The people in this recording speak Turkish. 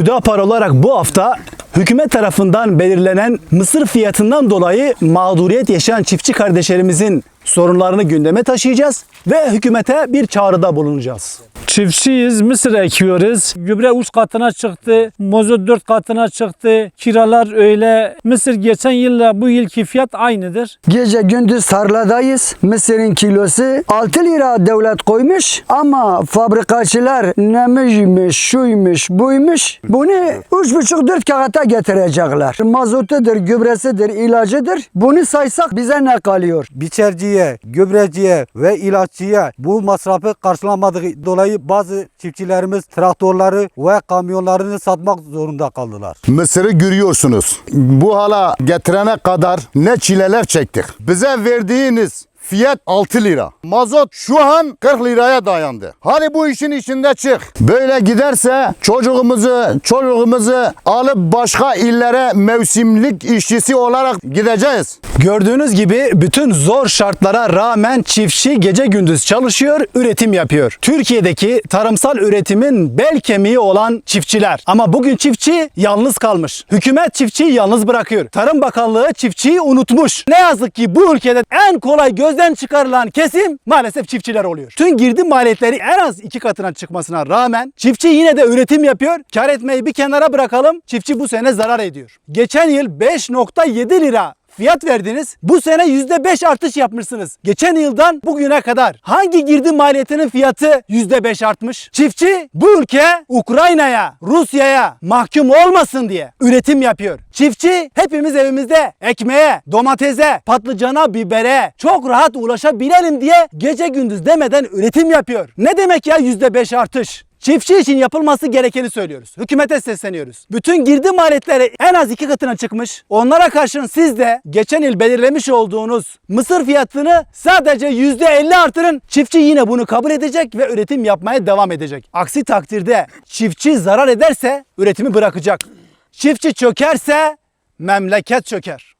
Hüdapar olarak bu hafta hükümet tarafından belirlenen mısır fiyatından dolayı mağduriyet yaşayan çiftçi kardeşlerimizin sorunlarını gündeme taşıyacağız ve hükümete bir çağrıda bulunacağız. Çiftçiyiz, mısır ekiyoruz. Gübre 3 katına çıktı, mazot 4 katına çıktı. Kiralar öyle. Mısır geçen yılla bu yılki fiyat aynıdır. Gece gündüz tarladayız. Mısırın kilosu 6 lira devlet koymuş ama fabrikacılar nemiymiş, şuymuş, buymuş. Bunu 3,5-4 kağıta getirecekler. Mazotudur, gübresidir, ilacıdır. Bunu saysak bize ne kalıyor? biçerciye, gübreciye ve ilaççıya bu masrafı karşılamadığı dolayı bazı çiftçilerimiz traktörleri ve kamyonlarını satmak zorunda kaldılar. Mısır'ı görüyorsunuz. Bu hala getirene kadar ne çileler çektik. Bize verdiğiniz fiyat 6 lira. Mazot şu an 40 liraya dayandı. Hadi bu işin içinde çık. Böyle giderse çocuğumuzu, çocuğumuzu alıp başka illere mevsimlik işçisi olarak gideceğiz. Gördüğünüz gibi bütün zor şartlara rağmen çiftçi gece gündüz çalışıyor, üretim yapıyor. Türkiye'deki tarımsal üretimin bel kemiği olan çiftçiler. Ama bugün çiftçi yalnız kalmış. Hükümet çiftçiyi yalnız bırakıyor. Tarım Bakanlığı çiftçiyi unutmuş. Ne yazık ki bu ülkede en kolay gözden çıkarılan kesim maalesef çiftçiler oluyor. Tüm girdi maliyetleri en az iki katına çıkmasına rağmen çiftçi yine de üretim yapıyor. Kar etmeyi bir kenara bırakalım. Çiftçi bu sene zarar ediyor. Geçen yıl 5.7 lira fiyat verdiniz. Bu sene %5 artış yapmışsınız. Geçen yıldan bugüne kadar hangi girdi maliyetinin fiyatı %5 artmış? Çiftçi bu ülke Ukrayna'ya, Rusya'ya mahkum olmasın diye üretim yapıyor. Çiftçi hepimiz evimizde ekmeğe, domatese, patlıcana, bibere çok rahat ulaşabilelim diye gece gündüz demeden üretim yapıyor. Ne demek ya %5 artış? Çiftçi için yapılması gerekeni söylüyoruz. Hükümete sesleniyoruz. Bütün girdi maliyetleri en az iki katına çıkmış. Onlara karşın siz de geçen yıl belirlemiş olduğunuz mısır fiyatını sadece %50 artırın. Çiftçi yine bunu kabul edecek ve üretim yapmaya devam edecek. Aksi takdirde çiftçi zarar ederse üretimi bırakacak. Çiftçi çökerse memleket çöker.